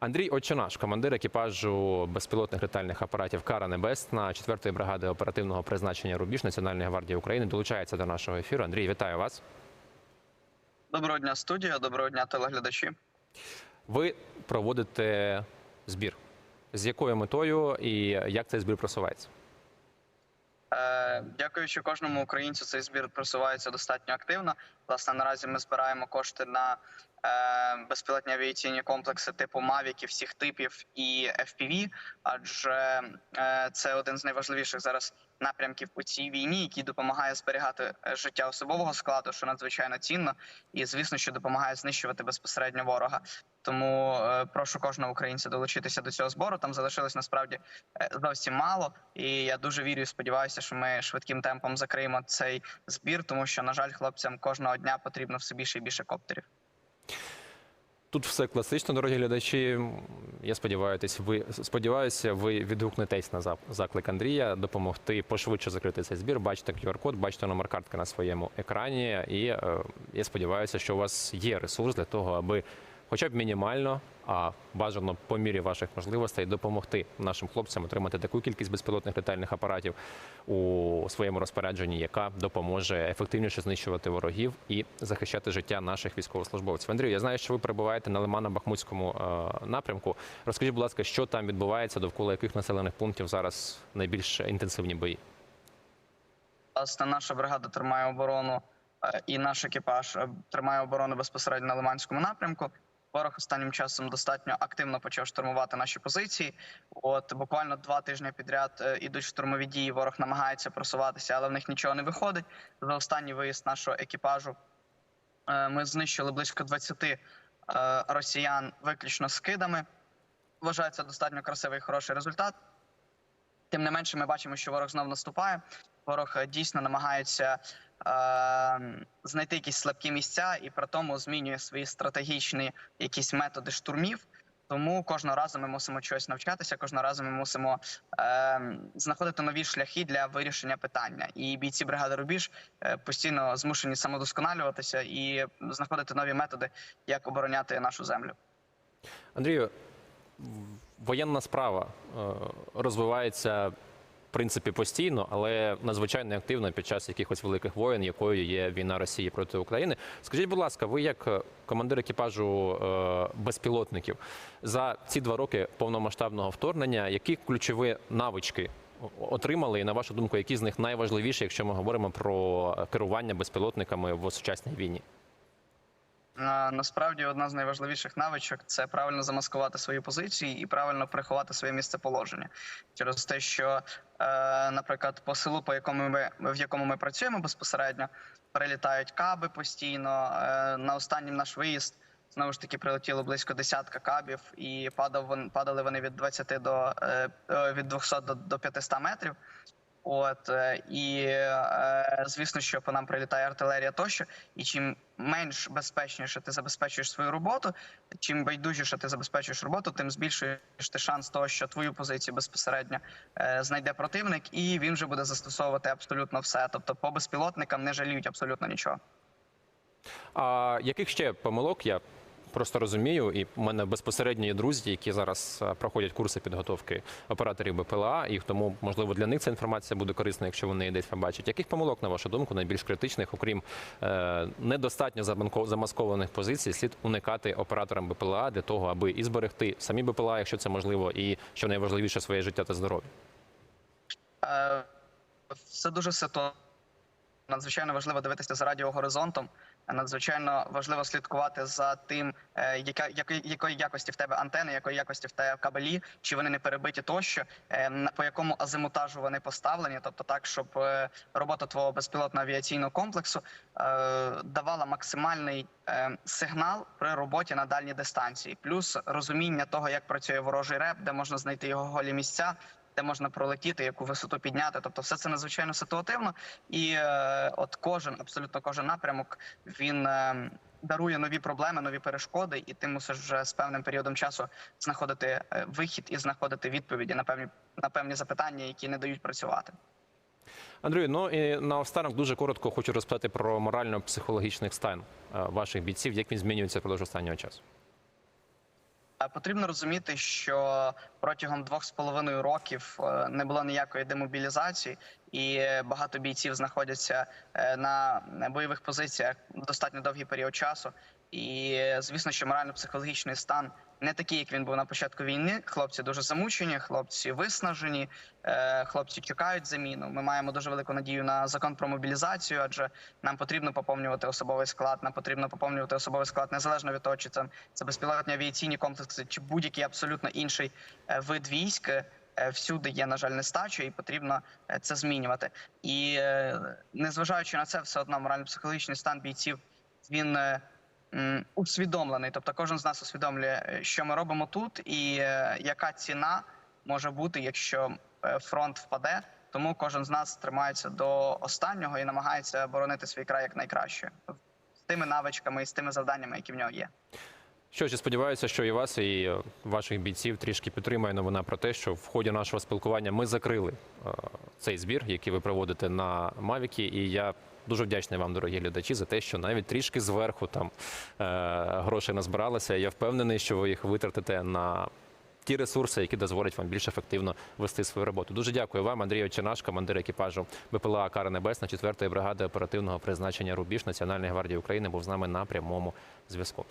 Андрій Очинаш, командир екіпажу безпілотних літальних апаратів Кара Небесна 4-ї бригади оперативного призначення Рубіж Національної гвардії України, долучається до нашого ефіру. Андрій, вітаю вас. Доброго дня, студія. Доброго дня, телеглядачі. Ви проводите збір. З якою метою і як цей збір просувається? Дякуючи кожному українцю, цей збір просувається достатньо активно. Власне, наразі ми збираємо кошти на е, безпілотні авіаційні комплекси типу Мавіків, всіх типів і FPV, адже е, це один з найважливіших зараз напрямків у цій війні, який допомагає зберігати е, життя особового складу, що надзвичайно цінно, і звісно, що допомагає знищувати безпосередньо ворога. Тому е, прошу кожного українця долучитися до цього збору. Там залишилось насправді е, зовсім мало, і я дуже вірю і сподіваюся, що ми швидким темпом закриємо цей збір, тому що на жаль, хлопцям кожного дня потрібно все більше і більше коптерів. Тут все класично, дорогі глядачі. Я сподіваюся, ви сподіваюся, ви відгукнетесь на заклик Андрія допомогти пошвидше закрити цей збір. Бачите QR-код, бачите номер картки на своєму екрані. І е, я сподіваюся, що у вас є ресурс для того, аби хоча б мінімально, а бажано по мірі ваших можливостей допомогти нашим хлопцям отримати таку кількість безпілотних літальних апаратів у своєму розпорядженні, яка допоможе ефективніше знищувати ворогів і захищати життя наших військовослужбовців. Андрію, я знаю, що ви перебуваєте на Лимано-Бахмутському е, напрямку. Розкажіть, будь ласка, що там відбувається, довкола яких населених пунктів зараз найбільш інтенсивні бої? Власне, наша бригада тримає оборону, е, і наш екіпаж е, тримає оборону безпосередньо на Лиманському напрямку. Ворог останнім часом достатньо активно почав штурмувати наші позиції. От буквально два тижні підряд е, ідуть штурмові дії. Ворог намагається просуватися, але в них нічого не виходить. За останній виїзд нашого екіпажу е, ми знищили близько 20 е, росіян виключно скидами. Вважаю, це достатньо красивий хороший результат. Тим не менше, ми бачимо, що ворог знов наступає. Ворог дійсно намагається знайти якісь слабкі місця і при тому змінює свої стратегічні якісь методи штурмів. Тому кожного разу ми мусимо чогось навчатися. Кожного разу ми мусимо е, знаходити нові шляхи для вирішення питання. І бійці бригади Рубіж е, постійно змушені самодосконалюватися і знаходити нові методи, як обороняти нашу землю. Андрію, воєнна справа е, розвивається в принципі постійно, але надзвичайно активно під час якихось великих воєн, якою є війна Росії проти України. Скажіть, будь ласка, ви як е, командир екіпажу е, безпілотників за ці два роки повномасштабного вторгнення, які ключові навички отримали, і на вашу думку, які з них найважливіші, якщо ми говоримо про керування безпілотниками в сучасній війні? На- Насправді одна з найважливіших навичок це правильно замаскувати свої позиції і правильно приховати своє місцеположення через те, що, е, наприклад, по селу, по якому ми в якому ми працюємо безпосередньо, перелітають каби постійно. Е, на останній наш виїзд знову ж таки прилетіло близько десятка кабів, і падав падали вони від 20 до е, е, від 200 до, до 500 метрів. От е, і е, звісно, що по нам прилітає артилерія тощо. І чим менш безпечніше ти забезпечуєш свою роботу, чим байдужіше ти забезпечуєш роботу, тим збільшуєш ти шанс того, що твою позицію безпосередньо е, знайде противник, і він вже буде застосовувати абсолютно все. Тобто, по безпілотникам не жаліють абсолютно нічого. А яких ще помилок я просто розумію, і в мене безпосередньо є друзі, які зараз е, проходять курси підготовки операторів БПЛА, і тому можливо для них ця інформація буде корисна, якщо вони її десь побачать. Яких помилок, на вашу думку, найбільш критичних, окрім е, недостатньо замаскованих позицій, слід уникати операторам БПЛА для того, аби і зберегти самі БПЛА, якщо це можливо, і що найважливіше своє життя та здоров'я. Е, Це дуже ситуативно. Надзвичайно важливо дивитися за радіогоризонтом. Надзвичайно важливо слідкувати за тим, е, яка якої, якої якості в тебе антени, якої якості в тебе кабелі, чи вони не перебиті тощо, е, по якому азимутажу вони поставлені, тобто так, щоб е, робота твого безпілотного авіаційного комплексу давала максимальний сигнал при роботі на дальній дистанції, плюс розуміння того, як працює ворожий реп, де можна знайти його голі місця де можна пролетіти, яку висоту підняти. Тобто, все це надзвичайно ситуативно, і е, от кожен, абсолютно кожен напрямок, він е, дарує нові проблеми, нові перешкоди, і ти мусиш вже з певним періодом часу знаходити е, вихід і знаходити відповіді на певні на певні запитання, які не дають працювати. Андрію, ну і наостанок дуже коротко хочу розпитати про морально-психологічний стан ваших бійців, як він змінюється впродовж останнього часу. Е, Потрібно розуміти, що протягом двох з половиною років е, не було ніякої демобілізації, і багато бійців знаходяться е, на бойових позиціях достатньо довгий період часу. І звісно, що морально-психологічний стан не такий, як він був на початку війни. Хлопці дуже замучені, хлопці виснажені, е, хлопці чекають заміну. Ми маємо дуже велику надію на закон про мобілізацію, адже нам потрібно поповнювати особовий склад. Нам потрібно поповнювати особовий склад незалежно від того, чи це, це безпілотні авіаційні комплекси, чи будь-який абсолютно інший е, вид військ. Е, Всюди є, на жаль, нестача, і потрібно це змінювати. І незважаючи на це, все одно морально-психологічний стан бійців він усвідомлений. Тобто, кожен з нас усвідомлює, е, що ми робимо тут, і е, яка ціна може бути, якщо е, фронт впаде. Тому кожен з нас тримається до останнього і намагається боронити свій край як найкраще з тими навичками і з тими завданнями, які в нього є. Що ж, сподіваюся, що і вас, і е, ваших бійців трішки підтримає новина про те, що в ході нашого спілкування ми закрили е, цей збір, який ви проводите на Мавіки. І я дуже вдячний вам, дорогі глядачі, за те, що навіть трішки зверху там е, грошей назбиралося. Я впевнений, що ви їх витратите на. Ті ресурси, які дозволять вам більш ефективно вести свою роботу. Дуже дякую вам, Андрій Чернаш, командир екіпажу БПЛА Кара Небесна, 4-ї бригади оперативного призначення Рубіж Національної гвардії України, був з нами на прямому зв'язку.